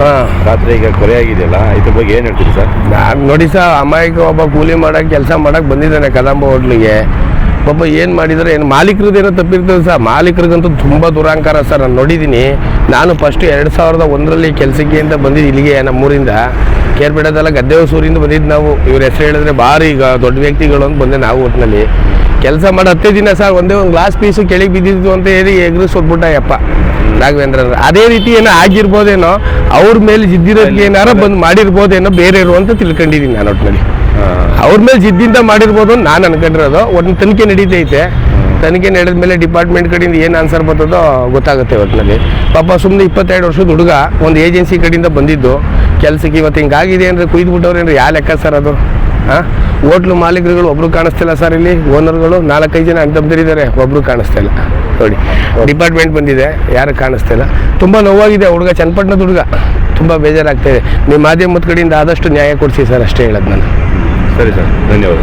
ಹಾಂ. ರಾತ್ರಿ ಈಗ ಕೊಲೆ ಆಗಿದೆಯಲ್ಲ ಇದ್ರ ಬಗ್ಗೆ ಏನು ಹೇಳ್ತೀರಿ ಸರ್? ನಾನು ನೋಡಿ ಸರ್ ಅಮಾಯಕ ಒಬ್ಬ ಕೂಲಿ ಮಾಡಕ್ಕೆ ಕೆಲಸ ಮಾಡಕ್ಕೆ ಬಂದಿದ್ದಾನೆ ಕದಂಬ ಹೋಟ್ಲಿಗೆ. ಪಾಪ ಏನು ಮಾಡಿದರೆ ಏನು ಮಾಲೀಕರದ್ದೇನೋ ತಪ್ಪಿರ್ತದೆ ಸರ್. ಮಾಲೀಕರಿಗಂತೂ ತುಂಬ ದುರಾಂಕಾರ ಸರ್ ನಾನು ನೋಡಿದ್ದೀನಿ ನಾನು ಫಸ್ಟ್ ಎರಡು ಸಾವಿರದ ಒಂದರಲ್ಲಿ ಕೆಲಸಕ್ಕೆ ಅಂತ ಬಂದಿದ್ದು ಇಲ್ಲಿಗೆ ನಮ್ಮೂರಿಂದ. ಕೇರ್ಬಿಡೋದಲ್ಲ ಗದ್ದೆ ಸೂರಿಂದ ಬಂದಿದ್ದು ನಾವು. ಇವ್ರ ಹೆಸರು ಹೇಳಿದ್ರೆ ಭಾರಿ ಈಗ ದೊಡ್ಡ ವ್ಯಕ್ತಿಗಳು ಅಂತ ಬಂದೆ ನಾವು ಒಟ್ಟಿನಲ್ಲಿ ಕೆಲಸ ಮಾಡಿ ಹತ್ತೇ ದಿನ ಸರ್ ಒಂದೇ ಒಂದು ಗ್ಲಾಸ್ ಪೀಸು ಕೆಳಗೆ ಬಿದ್ದಿದ್ದು ಅಂತ ಹೇಳಿ ಎಗ್ರು ಹೋಗ್ಬಿಟ್ಟ ಯಪ್ಪ ರಾಘವೇಂದ್ರ ಅದೇ ರೀತಿ ಏನೋ ಆಗಿರ್ಬೋದೇನೋ ಅವ್ರ ಮೇಲೆ ಜಿದ್ದಿರೋದಕ್ಕೆ ಏನಾರ ಬಂದು ಮಾಡಿರ್ಬೋದೇನೋ ಬೇರೆಯವರು ಅಂತ ತಿಳ್ಕೊಂಡಿದ್ದೀನಿ ನಾನು ಒಟ್ಟಿನಲ್ಲಿ ಅವ್ರ ಮೇಲೆ ಜಿದ್ದಿಂದ ಮಾಡಿರ್ಬೋದು ಅಂತ ನಾನು ಅನ್ಕೊಂಡಿರೋದು. ಒಂದು ತನಿಖೆ ನಡೀತೈತೆ. ತನಿಖೆ ನಡೆದ ಮೇಲೆ ಡಿಪಾರ್ಟ್ಮೆಂಟ್ ಕಡೆಯಿಂದ ಏನು ಆನ್ಸರ್ ಬರ್ತದೋ ಗೊತ್ತಾಗುತ್ತೆ ಒಟ್ಟಿನಲ್ಲಿ ಪಾಪ ಸುಮ್ಮನೆ ಇಪ್ಪತ್ತೆರಡು ವರ್ಷದ ಹುಡುಗ ಒಂದು ಏಜೆನ್ಸಿ ಕಡೆಯಿಂದ ಬಂದಿದ್ದು. ಕೆಲಸಕ್ಕೆ ಇವತ್ತು ಹಿಂಗಾಗಿದೆ ಅಂದರೆ ಕುಯ್ದುಬಿಟ್ಟವ್ರೆ ಅಂದ್ರೆ ಯಾವ ಲೆಕ್ಕ ಸರ್ ಅದು? ಹಾಂ ಹೋಟ್ಲು ಮಾಲೀಕರುಗಳು ಒಬ್ರು ಕಾಣಿಸ್ತಿಲ್ಲ ಸರ್ ಇಲ್ಲಿ. ಓನರ್ಗಳು ನಾಲ್ಕೈದು ಜನ ಅಂತಂದಿದ್ದಾರೆ ಒಬ್ರು ಕಾಣಿಸ್ತಾ ಇಲ್ಲ ನೋಡಿ, ಡಿಪಾರ್ಟ್ಮೆಂಟ್ ಬಂದಿದೆ. ಯಾರು ಕಾಣಿಸ್ತಾ ಇಲ್ಲ ತುಂಬ ನೋವಾಗಿದೆ ಹುಡುಗ, ಚನ್ನಪಟ್ಟಣದ ಹುಡುಗ. ತುಂಬ ಬೇಜಾರಾಗ್ತಾ ಇದೆ. ನಿಮ್ಮ ಮಾಧ್ಯಮದ ಕಡೆಯಿಂದ ಆದಷ್ಟು ನ್ಯಾಯ ಕೊಡಿಸಿ ಸರ್, ಅಷ್ಟೇ ಹೇಳೋದು ನಾನು. ಸರಿ ಸರ್ ಧನ್ಯವಾದ